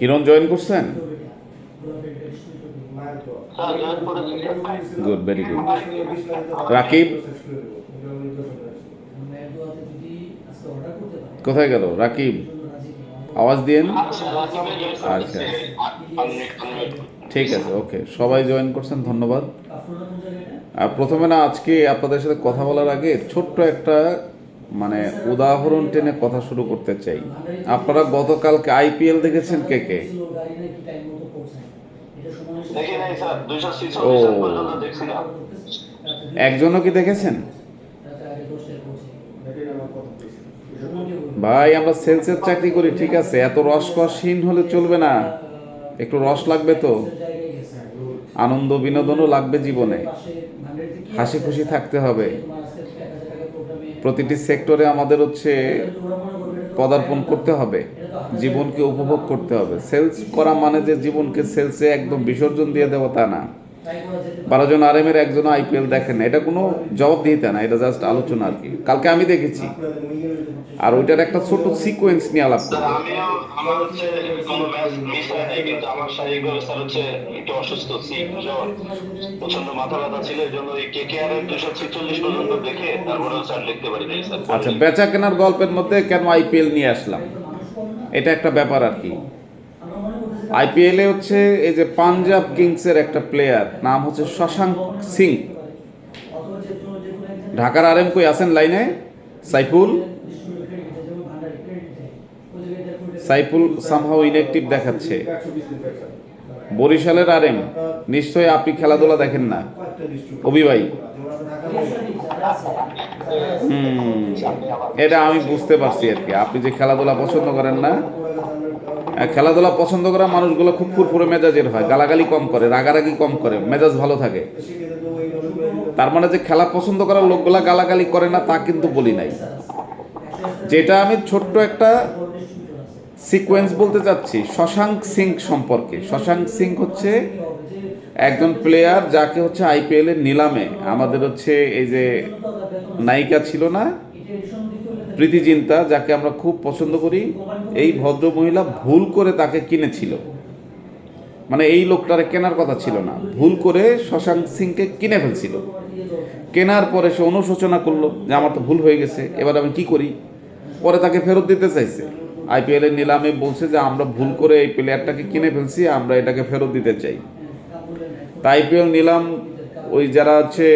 Hiran join করছেন? Good very good Rakib? কোথায় গেল? রাকিব, আওয়াজ দিয়েন। আচ্ছা। ঠিক আছে, ওকে, সবাই জয়েন করছেন, ধন্যবাদ। আর প্রথমে না, আজকে আপনাদের সাথে কথা বলার আগে ছোট্ট একটা মানে উদাহরণ টেনে কথা শুরু করতে চাই। আপনারা গতকালকে আইপিএল দেখেছেন কে কে? ও। একজনও কি দেখেছেন? ভাই আমরা সেলসের চাকরি করি ঠিক আছে। এত রসকসহীন হলে চলবে না। একটু রস লাগবে তো। আনন্দ বিনোদনও লাগবে জীবনে। হাসি খুশি থাকতে হবে। প্রতিটি সেক্টরে আমাদের হচ্ছে পদার্পণ করতে হবে, জীবনকে উপভোগ করতে হবে। সেলস করা মানে যে জীবনকে সেলসে একদম বিসর্জন দিয়ে দেওয়া তা না। বারো জন আর এম এর একজন আইপিএল দেখেন এটা কোনো জবাব দিতে না এটা জাস্ট আলোচনা আর কি। কালকে আমি দেখেছি। আর ওইটার একটা ছোট সিকোয়েন্স নিয়ে আলাপ স্যার। আচ্ছা বেচা কেনার গল্পের মধ্যে কেন আইপিএল নিয়ে আসলাম? এটা একটা ব্যাপার আর কি। আইপিএলে হচ্ছে এই যে পাঞ্জাব কিংসের একটা প্লেয়ার নাম হচ্ছে শশাঙ্ক সিং। ঢাকার আর এম কই আছেন লাইনে? সাইফুল? সাইফুল সামহাও ইনএক্টিভ দেখাচ্ছে। বরিশালের আর এম নিশ্চয়ই আপনি খেলাধুলা দেখেন না। অভি ভাই। হুম, এটা আমি বুঝতে পারছি আর কি। আপনি যে খেলাধুলা পছন্দ করেন না খেলাধুলা পছন্দ করা মানুষগুলো খুব ফুরফুরে মেজাজের হয়, গালাগালি কম করে, রাগারাগি কম করে, মেজাজ ভালো থাকে। তার মানে যে খেলা পছন্দ করার লোকগুলা গালাগালি করে না, তা কিন্তু বলি নাই। যেটা আমি ছোট্ট একটা সিকোয়েন্স বলতে চাচ্ছি, শশাঙ্ক সিং সম্পর্কে। শশাঙ্ক সিং হচ্ছে একজন প্লেয়ার যাকে হচ্ছে আইপিএল এর নিলামে। আমাদের হচ্ছে এই যে নায়িকা ছিল না প্রীতি জিন্তা, যাকে আমরা খুব পছন্দ করি, এই ভদ্র মহিলা ভুল করে তাকে কিনেছিল। মানে এই লোকটারে কেনার কথা ছিল না। ভুল করে শশাঙ্ক সিংকে কিনে ফেলছিল। কেনার পরে সে অনুশোচনা করল যে আমার তো ভুল হয়ে গেছে, এবার আমি কি করি? পরে তাকে ফেরত দিতে চাইছে। আইপিএল এর নিলামে বলছে যে, আমরা ভুল করে এই প্লেয়ারটাকে কিনে ফেলছি, আমরা এটাকে ফেরত দিতে চাই। তা আইপিএল নিলাম, ওই যারা হচ্ছে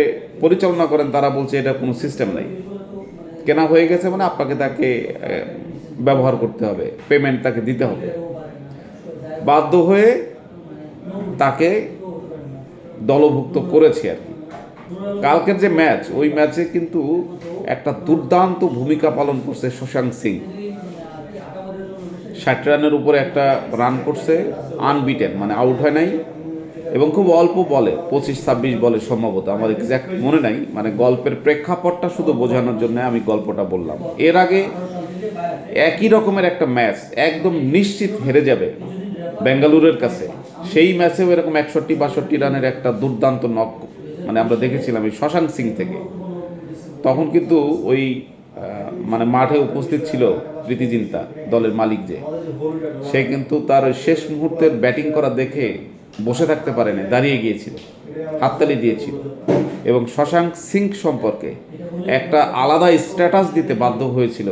পরিচালনা করেন, তারা বলছে এটা কোনো সিস্টেম নাই। কেনা হয়ে গেছে মানে আপনাকে তাকে ব্যবহার করতে হবে পেমেন্ট তাকে দিতে হবে। বাধ্য হয়ে তাকে দলভুক্ত করেছে আর কি। কালকের যে ম্যাচ ওই ম্যাচে কিন্তু একটা দুর্দান্ত ভূমিকা পালন করছে শশাঙ্ক সিং। ষাট রানের উপরে একটা রান করছে আনবিটেন মানে আউট হয় নাই। এবং খুব অল্প বলে, পঁচিশ, ছাব্বিশ বলে সম্ভবত। আমার এক্স্যাক্ট মনে নাই মানে গল্পের প্রেক্ষাপটটা শুধু বোঝানোর জন্য আমি গল্পটা বললাম। এর আগে একই রকমের একটা ম্যাচ, একদম নিশ্চিত হেরে যাবে বেঙ্গালুরের কাছে। সেই ম্যাচেও এরকম একষট্টি, বাষট্টি রানের একটা দুর্দান্ত নক মানে আমরা দেখেছিলাম এই শশাঙ্ক সিং থেকে। তখন কিন্তু ওই মানে মাঠে উপস্থিত ছিল প্রীতি জিন্তা, দলের মালিক যে। সে কিন্তু তার শেষ মুহূর্তের ব্যাটিং করা দেখে বসে থাকতে পারেনি, দাঁড়িয়ে গিয়েছিল, হাততালি দিয়েছিল এবং শশাঙ্ক সিং সম্পর্কে একটা আলাদা স্ট্যাটাস দিতে বাধ্য হয়েছিল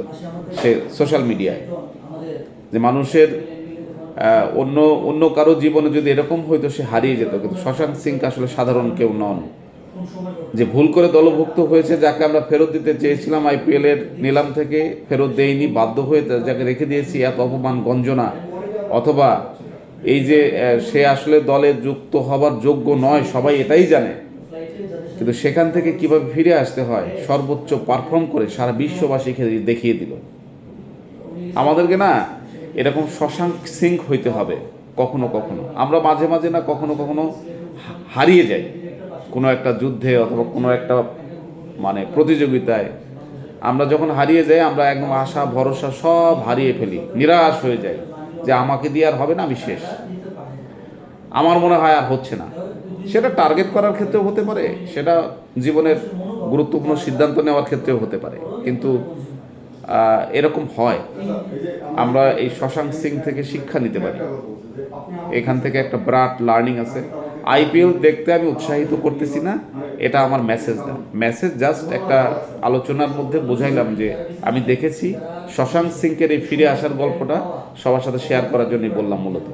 সে সোশ্যাল মিডিয়ায় যে। মানুষের অন্য অন্য কারও জীবনে যদি এরকম হয়তো সে হারিয়ে যেত, কিন্তু শশাঙ্ক সিং আসলে সাধারণ কেউ নন। যে ভুল করে দলভুক্ত হয়েছে যাকে আমরা ফেরত দিতে চেয়েছিলাম আইপিএল এর নিলাম থেকে, ফেরত দেইনি বাধ্য হয়ে যাকে রেখে দিয়েছি, এত অপমান, গঞ্জনা, অথবা এই যে সে আসলে দলে যুক্ত হবার যোগ্য নয়, সবাই এটাই জানে। কিন্তু সেখান থেকে কীভাবে ফিরে আসতে হয়, সর্বোচ্চ পারফর্ম করে সারা বিশ্ববাসীকে দেখিয়ে দিল। আমাদেরকে না, এরকম শশাঙ্ক সিং হইতে হবে, কখনো কখনো। আমরা মাঝে মাঝে না কখনো কখনো হারিয়ে যাই। কোনো একটা যুদ্ধে অথবা কোনো একটা মানে প্রতিযোগিতায় আমরা যখন হারিয়ে যাই, আমরা একদম আশা, ভরসা সব হারিয়ে ফেলি, নিরাশ হয়ে যাই। যে আমাকে দিয়ে আর হবে না আমি শেষ আমার মনে হয় আর হচ্ছে না। সেটা টার্গেট করার ক্ষেত্রেও হতে পারে, সেটা জীবনের গুরুত্বপূর্ণ সিদ্ধান্ত নেওয়ার ক্ষেত্রেও হতে পারে। কিন্তু এরকম হয়। আমরা এই শশাঙ্ক সিং থেকে শিক্ষা নিতে পারি। এখান থেকে একটা ব্রাট লার্নিং আছে। আইপিএল দেখতে আমি উৎসাহিত করতেছি না। এটা আমার মেসেজ না মেসেজ জাস্ট একটা আলোচনার মধ্যে বোঝাইলাম যে আমি দেখেছি শশাঙ্ক সিংকের এই ফিরে আসার গল্পটা সবার সাথে শেয়ার করার জন্যই বললাম মূলত।